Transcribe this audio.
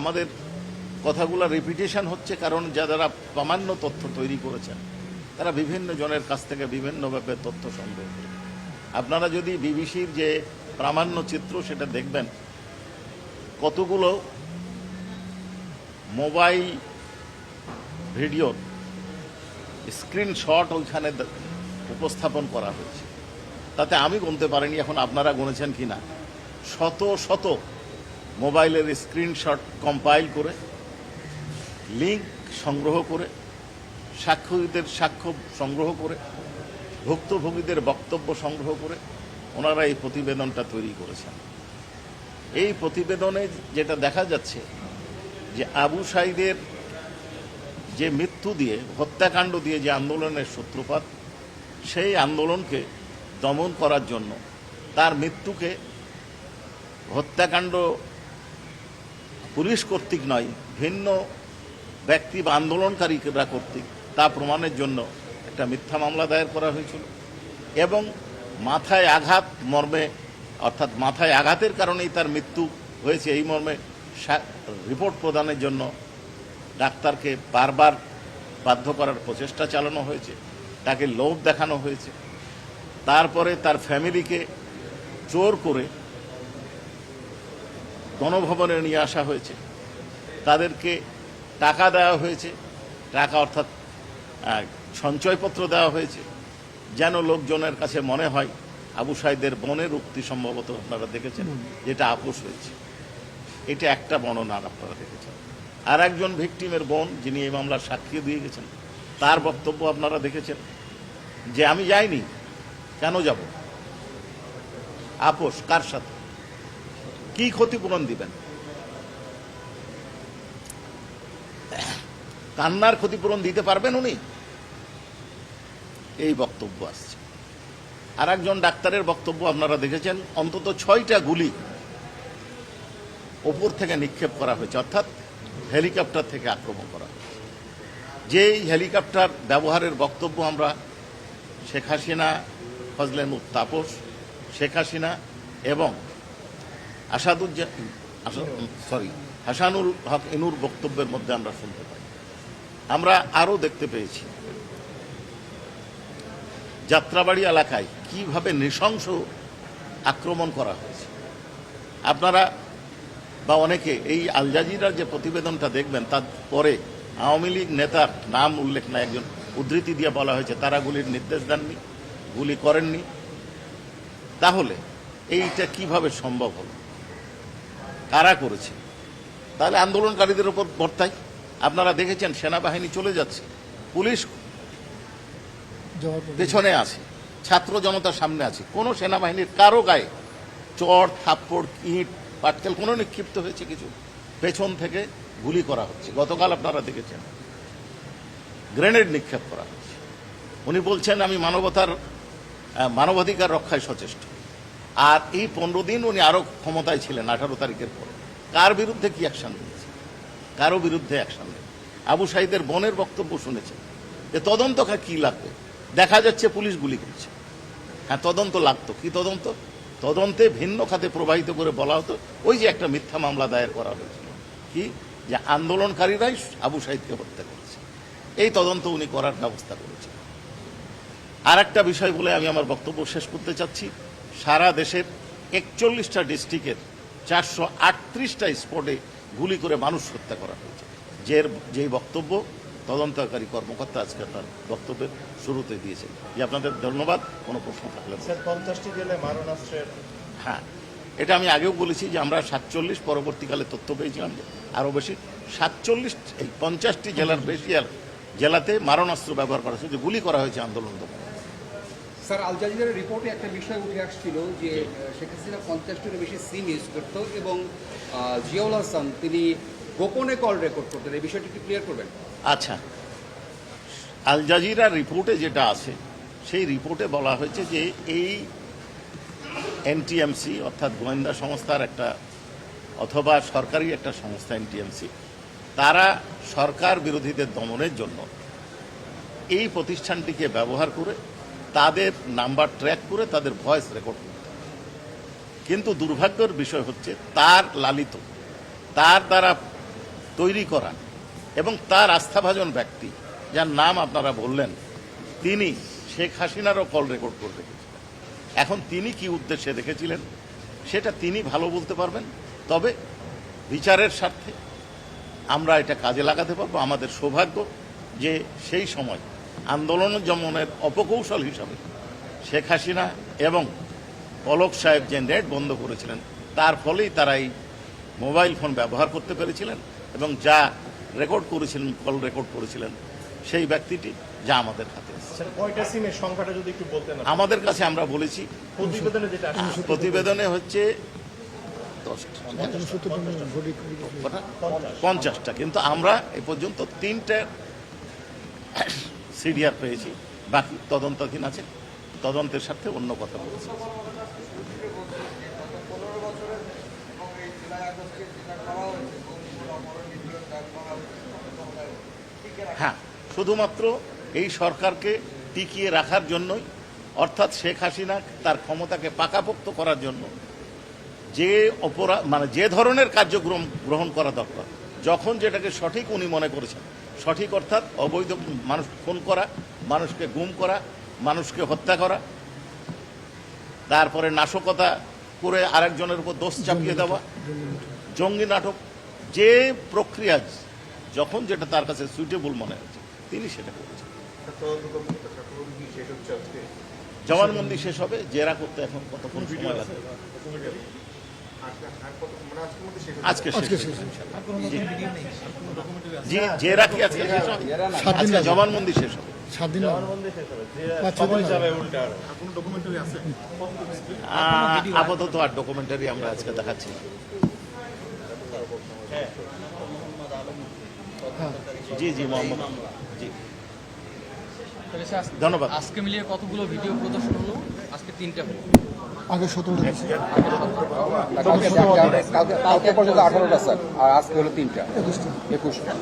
আমাদের কথাগুলো রিপিটেশন হচ্ছে কারণ যারা প্রামাণ্য তথ্য তৈরি করেছেন, তারা বিভিন্ন জনের কাছ থেকে বিভিন্নভাবে তথ্য সংগ্রহ করে। আপনারা যদি বিবিসির যে প্রামাণ্য চিত্র সেটা দেখবেন, কতগুলো মোবাইল ভিডিও, স্ক্রিনশট ওইখানে উপস্থাপন করা হয়েছে। তাতে আমি গুনতে পারিনি এখন আপনারা গুনেছেন কি না শত শত মোবাইলের স্ক্রিনশট কম্পাইল করে লিঙ্ক সংগ্রহ করে, সাক্ষীদের সাক্ষ্য সংগ্রহ করে, ভুক্তভোগীদের বক্তব্য সংগ্রহ করে ওনারা এই প্রতিবেদনটা তৈরি করেছেন। এই প্রতিবেদনে যেটা দেখা যাচ্ছে যে আবু সাইদের যে মৃত্যু দিয়ে, হত্যাকাণ্ড দিয়ে যে আন্দোলনের সূত্রপাত, সেই আন্দোলনকে দমন করার জন্য তার মৃত্যুকে হত্যাকাণ্ড পুলিশ কর্তৃক নয়, ভিন্ন ব্যক্তি বা আন্দোলনকারীরা কর্তৃক। তা প্রমাণের জন্য একটা মিথ্যা মামলা দায়ের করা হয়েছিল। এবং মাথায় আঘাত মর্মে, অর্থাৎ মাথায় আঘাতের কারণেই তার মৃত্যু হয়েছে এই মর্মে রিপোর্ট প্রদানের জন্য ডাক্তারকে বারবার বাধ্য করার প্রচেষ্টা চালানো হয়েছে। তাকে লোভ দেখানো হয়েছে। তারপরে তার ফ্যামিলিকে জোর করে গণভবনে নিয়ে আসা হয়েছে। তাদেরকে টাকা দেওয়া হয়েছে। টাকা অর্থাৎ সঞ্চয়পত্র দেওয়া হয়েছে। যেন লোকজনের কাছে মনে হয় আবু সাইদের বনের উক্তি সম্ভবত আপনারা দেখেছেন, যেটা আপোষ হয়েছে। এটা একটা বর্ণনা আপনারা দেখেছেন। আর একজন ভিকটিমের বোন, যিনি এই মামলার সাক্ষী দিয়ে গেছেন, তার বক্তব্য আপনারা দেখেছেন, যে আমি যাইনি, কেন যাব? আপোষ, কার সাথে? কি ক্ষতিপূরণ দিবেন? কান্নার ক্ষতিপূরণ দিতে পারবেন উনি? এই বক্তব্য আসছে। আর একজন ডাক্তারের বক্তব্য আপনারা দেখেছেন, অন্তত ছয়টা গুলি ওপর থেকে নিক্ষেপ করা হয়েছে, অর্থাৎ হেলিকপ্টার থেকে আক্রমণ করা হয়েছে। যেই হেলিকপ্টার ব্যবহারের বক্তব্য আমরা, শেখ হাসিনা, ফজলে মুখ তাপস, শেখ হাসিনা এবং সরি হাসানুল হক ইনুর বক্তব্যের মধ্যে আমরা শুনতে পাই। আমরা আরও দেখতে পেয়েছি যাত্রাবাড়ি এলাকায় কীভাবে নৃশংস আক্রমণ করা হয়েছে। আপনারা বা অনেকে এই আল জাজিরার যে প্রতিবেদনটা দেখবেন, তার পরে আওয়ামী লীগ নেতার নাম উল্লেখ না একজন উদ্ধৃতি দিয়ে বলা হয়েছে, তারা গুলির নির্দেশ দেননি, গুলি করেননি। তাহলে এইটা কীভাবে সম্ভব হলো? কারা করেছে? তাহলে আন্দোলনকারীদের উপর বর্তায় আপনারা দেখেছেন সেনাবাহিনী চলে যাচ্ছে। পুলিশ পেছনে আছে। ছাত্র জনতার সামনে আছে। কোন সেনাবাহিনীর কারও গায়ে চর থাপ্পড় ইট পাটকেল কোনো নিক্ষিপ্ত হয়েছে কিছু? পেছন থেকে গুলি করা হচ্ছে। গতকাল আপনারা দেখেছেন। গ্রেনেড নিক্ষেপ করা হচ্ছে। উনি বলছেন আমি মানবতার মানবাধিকার রক্ষায় সচেষ্ট। আর এই পনেরো দিন উনি আরও ক্ষমতায় ছিলেন আঠারো তারিখের পরে। কার বিরুদ্ধে কি অ্যাকশন নিয়েছে? কারও বিরুদ্ধে অ্যাকশন নেই। আবু সাইদের বনের বক্তব্য শুনেছেন যে তদন্ত কি লাগবে? দেখা যাচ্ছে পুলিশ গুলি করছে হ্যাঁ তদন্ত লাগতো। কি তদন্ত? তদন্তে ভিন্ন খাতে প্রবাহিত করে বলা হতো, ওই যে একটা মিথ্যা মামলা দায়ের করা হয়েছিল। কি? যে আন্দোলনকারীরাই আবু সাইদকে হত্যা করেছে। এই তদন্ত উনি করার ব্যবস্থা করেছেন। আর একটা বিষয় বলে আমি আমার বক্তব্য শেষ করতে চাচ্ছি। সারা দেশের একচল্লিশটা ডিস্ট্রিক্টের চারশো আটত্রিশটা স্পটে গুলি করে মানুষ হত্যা করা হয়েছে। যে যেই বক্তব্য তদন্তকারী কর্মকর্তা আজকে তার বক্তব্যের শুরুতে দিয়েছেন। যে আপনাদের ধন্যবাদ? কোনো প্রশ্ন থাকলে পঞ্চাশটি জেলায় মারণাস্ত্রের হ্যাঁ এটা আমি আগেও বলেছি যে আমরা সাতচল্লিশ পরবর্তীকালে তথ্য পেয়েছিলাম যে আরও বেশি সাতচল্লিশ এই পঞ্চাশটি জেলার বেশি জেলাতে মারণাস্ত্র ব্যবহার করা হয়েছে। যে গুলি করা হয়েছে আন্দোলন দমনে। স্যার, আল জাজিরার রিপোর্টে একটা বিষয় উঠে আসছিল যে শেখ হাসিনা পঞ্চাশটিরও বেশি সিম ইউজ করতো এবং জিয়াউল হাসান তিনি গোপনে কল রেকর্ড করতেন। এই বিষয়টি একটু ক্লিয়ার করবেন? আচ্ছা। আল জাজিরার রিপোর্টে যেটা আছে, সেই রিপোর্টে বলা হয়েছে যে, এই এনটিএমসি অর্থাৎ গোয়েন্দা সংস্থার একটা, অথবা সরকারি একটা সংস্থা এনটিএমসি তারা সরকার বিরোধীদের দমনের জন্য এই প্রতিষ্ঠানটিকে ব্যবহার করে তাদের নাম্বার ট্র্যাক করে তাদের ভয়েস রেকর্ড করতে কিন্তু দুর্ভাগ্যের বিষয় হচ্ছে, তার লালিত, তার দ্বারা তৈরি করা এবং তার আস্থাভাজন ব্যক্তি, যার নাম আপনারা বললেন, তিনি শেখ হাসিনারও কল রেকর্ড করে রেখেছিলেন। এখন তিনি কি উদ্দেশ্যে রেখেছিলেন, সেটা তিনি ভালো বলতে পারবেন, তবে বিচারের স্বার্থে আমরা এটা কাজে লাগাতে পারব। আমাদের সৌভাগ্য যে সেই সময় আন্দোলন জমনের অপকৌশল হিসাবে শেখ হাসিনা এবং পলক সাহেব যে নেট বন্ধ করেছিলেন তার ফলেই তারা এই মোবাইল ফোন ব্যবহার করতে পেরেছিলেন এবং যা রেকর্ড করেছিলেন কল রেকর্ড করেছিলেন সেই ব্যক্তিটি যা আমাদের হাতে এসেছে। স্যার কয়টা সিমের সংখ্যাটা যদি একটু বলতেন আপনি। আমাদের কাছে আমরা বলেছি প্রতিবেদনে যেটা আসছে প্রতিবেদনে হচ্ছে দশটা পঞ্চাশটা কিন্তু আমরা এ পর্যন্ত তিনটে সিডিআর পেয়েছি, বাকি তদন্তাধীন আছে, তদন্তের সাথে অন্য কথা বলেছি। হ্যাঁ শুধুমাত্র এই সরকারকে টিকিয়ে রাখার জন্যই, অর্থাৎ শেখ হাসিনা তার ক্ষমতাকে পাকাপোক্ত করার জন্য যে অপরাধ মানে যে ধরনের কার্যক্রম গ্রহণ করা দরকার, যখন যেটাকে সঠিক উনি মনে করেছেন সঠিক অর্থাৎ অবৈধ মানুষ খুন করা মানুষকে গুম করা মানুষকে হত্যা করা তারপরে নাশকতা করে আরেকজনের উপর দোষ চাপিয়ে দেওয়া জঙ্গি নাটক। যে প্রক্রিয়া যখন যেটা তার কাছে সুইটেবল মনে হচ্ছে তিনি সেটা করেছেন। জবানবন্দি শেষ হবে জেরা করতে এখন কতক্ষণ সময় লাগবে? আজকে জি। জেরা কি দিন আজকে জবানবন্দি ছ হবে। সাত দিন শেষ হবে। আপাতত আর ডকুমেন্টারি আমরা আজকে দেখাচ্ছি। জি জি মোহাম্মদ। জি। ধন্যবাদ। আজকে মিলিয়ে কতগুলো ভিডিও প্রদর্শন হলো? আজকে তিনটা হলো। আগে সতেরোটা দিয়েছে। কালকে কালকে- কালকে পর্যন্ত আঠারোটা স্যার। আর আজকে হলো তিনটা। একুশটা। একুশটা।